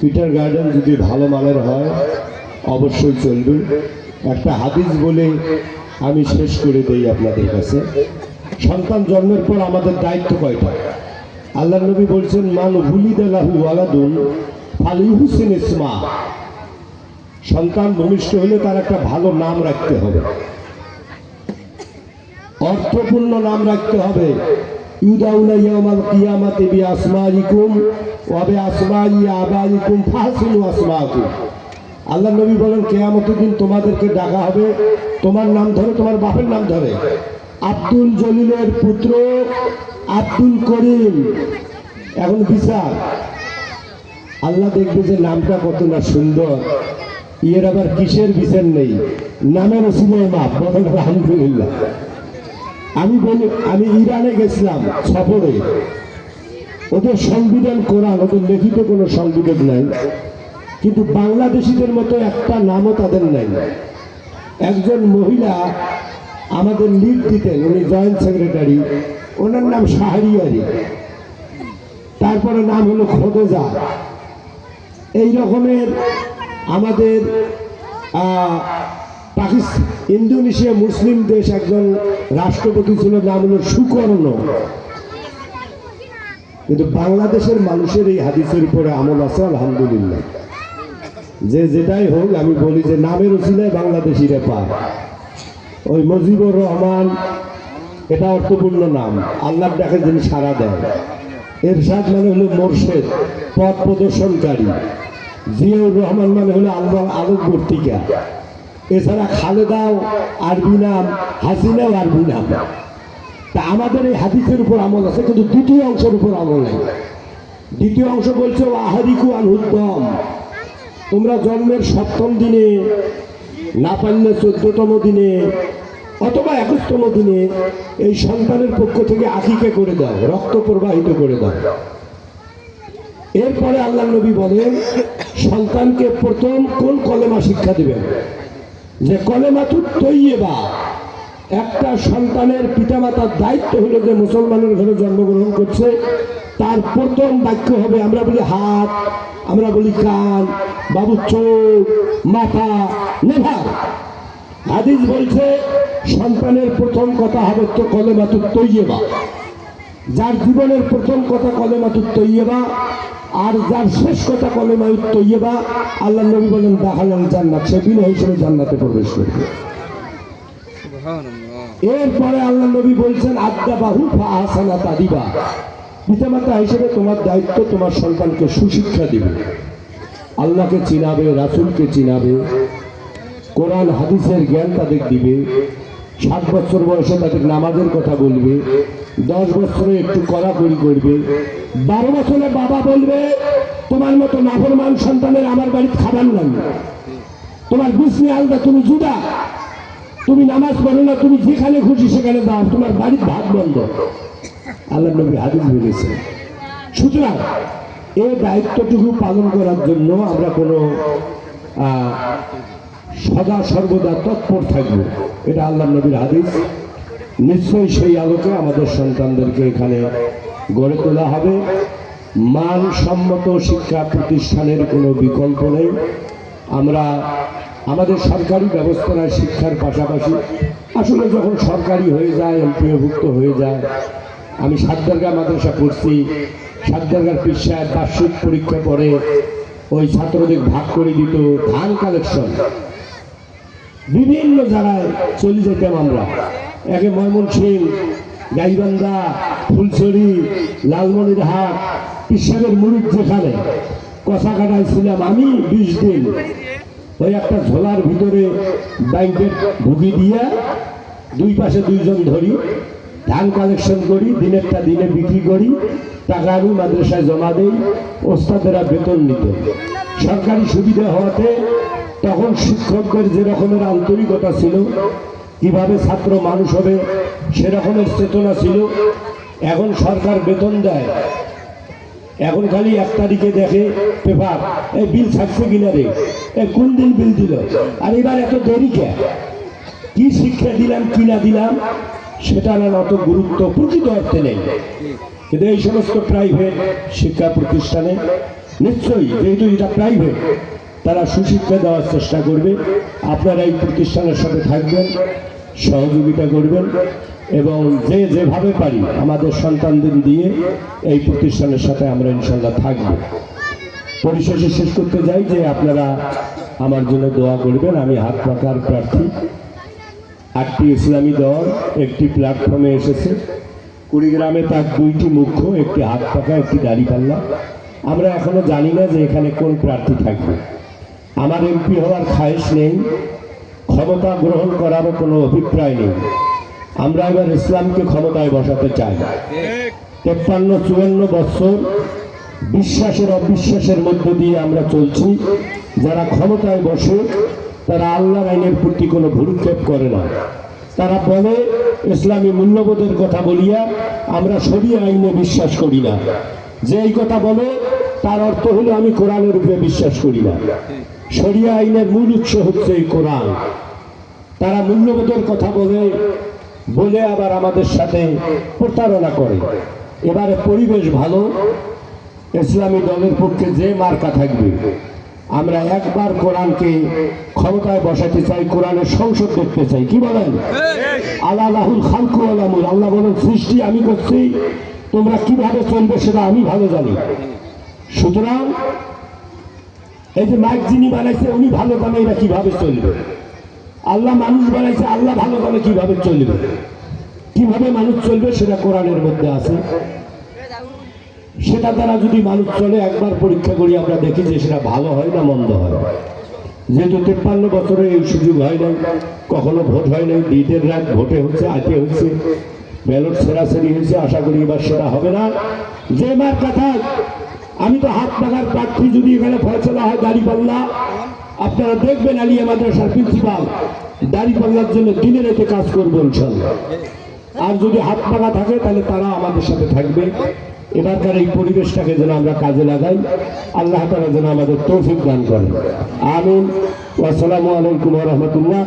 Peter garden যদি ভালো মানের হয়, অবশ্যই চলবে। একটা হাদিস বলে আমি শেষ করে দেই আপনাদের কাছে। সন্তান জন্মের পর আমাদের দায়িত্ব কয়টা? আল্লাহ নবী বলছেন, মান হুলিদালাহু ওয়ালাদুন ফালি হুসেন ইসমা। সন্তান ভূমিষ্ঠ হলে তার একটা ভালো নাম রাখতে হবে। অর্থপূর্ণ নাম রাখতে হবে। কিয়ামাতে বি আসমাইকুম ওয়া বি আসমাই আবাইকুম ফাহসিনু আসমাকুম আল্লাহ নবী বলেন, কেয়ামতের দিন তোমাদেরকে ডাকা হবে। তোমার নাম ধরে, তোমার বাপের নাম ধরে। আব্দুল জলিলের পুত্র আব্দুল করিম। এখন বিচার। আল্লাহ দেখবে যে নামটা কত না সুন্দর। ইয়ের আবার কিসের বিচার নেই? নামের মাপ। বলেন, আলহামদুলিল্লাহ। আমি বলি, আমি ইরানে গেছিলাম সফরে। ওদের সংবিধান, কোরআন, ওদের লিখিত কোনো সংবিধান নাই। কিন্তু বাংলাদেশিদের মতো একটা নামও তাদের নাই। একজন মহিলা আমাদের লিড দিতেন, উনি জয়েন্ট সেক্রেটারি, ওনার নাম শাহরিয়ারি তারপরে নাম হলো খোদেজা। এই রকমের আমাদের পাকিস্তান ইন্দোনেশিয়া মুসলিম দেশ একজন রাষ্ট্রপতি ছিল, নাম হলো সুকর্ণ। কিন্তু বাংলাদেশের মানুষের এই হাদিসের উপরে আমল আছে, আলহামদুলিল্লাহ। যে যেটাই হোক, আমি বলি যে নামের উচিলায় বাংলাদেশিরা পায়। ওই মুজিবুর রহমান, এটা অর্থপূর্ণ নাম। আল্লাহ ডাকে যিনি সারা দেয়। এরশাদ মানে হলো মোর্শেদ, পথ প্রদর্শনকারী। জিয়াউর রহমান মানে হলো আল্লাহ আলোকবর্তিকা। এছাড়া খালেদাও আরবি নাম হাসিনাও আরবি নাম। তা আমাদের এই হাদিসের উপর আমল আছে, কিন্তু দ্বিতীয় অংশের উপর আমল নেই। দ্বিতীয় অংশ বলছে আহারিকু আনহুদ্দম তোমরা জন্মের সপ্তম দিনে না পারলে চোদ্দতম দিনে, অথবা একুশতম দিনে এই সন্তানের পক্ষ থেকে আকিকে করে দাও, রক্ত প্রবাহিত করে দাও। এরপরে আল্লাহ নবী বলেন, সন্তানকে প্রথম কোন কলেমা শিক্ষা দিবেন? যে কলেমা তু তৈবা একটা সন্তানের পিতামাতার দায়িত্ব হলো যে মুসলমানের ঘরে জন্মগ্রহণ করছে, তার প্রথম বাক্য হবে, আমরা বলি হাত, আমরা বলি কান, বাবু চোখ, মাথা নেভার হাদিস বলছে, সন্তানের প্রথম কথা হবে তো কলেমাতুর তৈবা যার জীবনের প্রথম কথা কলেমাতুর তৈবা আর যার শেষ কথা কলেমাতুর তৈবা আল্লাহ নবী বলেন দাহালাল জান্নাত। সে বিনা হিসেবে জান্নাতে প্রবেশ করবে। এরপরে আল্লাহ নবী বলছেন আদ্যা বাহু আহসানা তাদিবা। পিতামাতা হিসেবে তোমার দায়িত্ব তোমার সন্তানকে সুশিক্ষা দিবে। আল্লাহকে চিনাবে রাসুলকে চিনাবে। কোরআন হাদিসের জ্ঞান তাদের দিবে। ষাট বছর বয়সে তাদের নামাজের কথা বলবে। দশ বছরে একটু কড়াকড়ি করবে। বারো বছরে বাবা বলবে, তোমার মতো নাফরমান সন্তানের আমার বাড়িতে খাবার নাই। তোমার বিসমি আলদা তুমি জুদা তুমি নামাজ পড়ো না, তুমি যেখানে খুশি সেখানে দাও। তোমার বাড়ির ভাত বন্ধ। আল্লাহ নবী হাদিস বলেছে সুতরাং এই দায়িত্বটুকু পালন করার জন্য আমরা কোনো সদা সর্বদা তৎপর থাকব। এটা আল্লাহ নবীর হাদিস। নিশ্চয়ই সেই আলোকে আমাদের সন্তানদেরকে এখানে গড়ে তোলা হবে। মানসম্মত শিক্ষা প্রতিষ্ঠানের কোনো বিকল্প নেই। আমরা আমাদের সরকারি ব্যবস্থায় শিক্ষার পাশাপাশি আসলে যখন সরকারি হয়ে যায়, এমপিওভুক্ত হয়ে যায়, আমি সাতদারগা মাদ্রাসা পড়ছি। সাতদারগার পিসায় বার্ষিক পরীক্ষা পরে ওই ছাত্রদের ভাগ করে দিত ধান কালেকশন বিভিন্ন জায়গায় চলে যেতাম আমরা। একে ময়মন ময়মনসিং, গাইবান্ধা, ফুলছড়ি লালমনিরহাট পিসাবের মুড়িদ যেখানে কষা কাটায় ছিলাম আমি বিশ দিন। ওই একটা ঝোলার ভিতরে ব্যাংকের ঢুকি দিয়া দুই পাশে দুইজন ধরি, ধান কালেকশন করি, দিনেরটা দিনে বিক্রি করি, টাকা আমি মাদ্রাসায় জমা দিই, ওস্তাদেরা বেতন নিত সরকারি সুবিধা হওয়াতে তখন শিক্ষকদের যে রকমের আন্তরিকতা ছিল কীভাবে ছাত্র মানুষ হবে সেরকমের চেতনা ছিল। এখন সরকার বেতন দেয়। এখন খালি এক তারিখে দেখে পেপার, এই বিল থাকছে কিনা রে? কোন দিন বিল দিল? আর এবার এত দেরি কে? কি শিক্ষা দিলাম, কি না দিলাম? সেটা না অত গুরুত্ব প্রকৃত অর্থে নেই। কিন্তু এই সমস্ত প্রাইভেট শিক্ষা প্রতিষ্ঠানে নিশ্চয়ই যেহেতু এটা প্রাইভেট তারা সুশিক্ষা দেওয়ার চেষ্টা করবে। আপনারা এই প্রতিষ্ঠানের সাথে থাকবেন, সহযোগিতা করবেন এবং যে যেভাবে পারি আমাদের সন্তানদের দিয়ে এই প্রতিষ্ঠানের সাথে আমরা ইনশাল্লাহ থাকব। পরিশেষে শেষ করতে যাই যে আপনারা আমার জন্য দোয়া করবেন। আমি হাত পাকার প্রার্থী। আটটি ইসলামী দল, একটি প্ল্যাটফর্মে এসেছে। কুড়িগ্রামে তার দুইটি মুখ্য, একটি হাত পাকা, একটি দাড়িপাল্লা আমরা এখনও জানি না যে এখানে কোন প্রার্থী থাকবে। আমার এমপি হওয়ার খায়েশ নেই, ক্ষমতা গ্রহণ করারও কোনো অভিপ্রায় নেই। আমরা এবার ইসলামকে ক্ষমতায় বসাতে চাই। তেপ্পান্ন, চুয়ান্ন বছর বিশ্বাসের অবিশ্বাসের মধ্য দিয়ে আমরা চলছি। যারা ক্ষমতায় বসে, তারা আল্লাহর আইনের প্রতি কোনো ভুরুক্ষেপ করে না। তারা বলে, ইসলামী মূল্যবোধের কথা বলিয়া আমরা শরীয় আইনে বিশ্বাস করি না। যে এই কথা বলে, তার অর্থ হলো আমি কোরআনের উপরে বিশ্বাস করি না। শরিয়া আইনের মূল উৎস হচ্ছে এই কোরআন। তারা মূল্যবোধের কথা বলে বলে আবার আমাদের সাথে প্রতারণা করে। এবারে পরিবেশ ভালো, ইসলামী দলের পক্ষে যে মার্কা থাকবে, আমরা একবার কোরআনকে ক্ষমতায় বসাতে চাই, কোরআনের সংসদ দেখতে চাই। কি বলেন? আল্লাহ রাহুল খালকু আলামুল আল্লাহ বলেন, সৃষ্টি আমি করছি, তোমরা কীভাবে চলবে সেটা আমি ভালো জানি। সুতরাং এই যে মাইক যিনি বানাইছে, উনি ভালো জানে এরা কীভাবে চলবে? আল্লাহ মানুষ বানাইছে, আল্লাহ ভালো জানে কীভাবে চলবে? কীভাবে মানুষ চলবে সেটা কোরআনের মধ্যে আছে। সেটা দ্বারা যদি মানুষ চলে, একবার পরীক্ষা করি আমরা দেখি যে সেটা ভালো হয় না মন্দ হয়। যেহেতু তেপ্পান্ন বছরে এই সুযোগ হয় নাই, কখনো ভোট হয় নাই ঈদের রাত ভোটে হচ্ছে, আজকে হচ্ছে, ব্যালট সেরাসেরি হয়েছে, আশা করি এবার সেটা হবে না। যে মার কথা আমি তো হাত লাগার প্রার্থী, যদি এখানে ফয়সলা হয় দাঁড়িপাল্লা আপনারা দেখবেন আলিয়া মাদ্রাসার প্রিন্সিপাল দাঁড়িপাল্লার জন্য দিনে রেখে কাজ করব ইনশাল্লাহ আর যদি হাত পাকা থাকে, তাহলে তারা আমাদের সাথে থাকবে। এবারকার এই পরিবেশটাকে যেন আমরা কাজে লাগাই। আল্লাহ তারা যেন আমাদের তৌফিক দান করেন। আমিন। আসসালামু আলাইকুম রহমতুল্লাহ।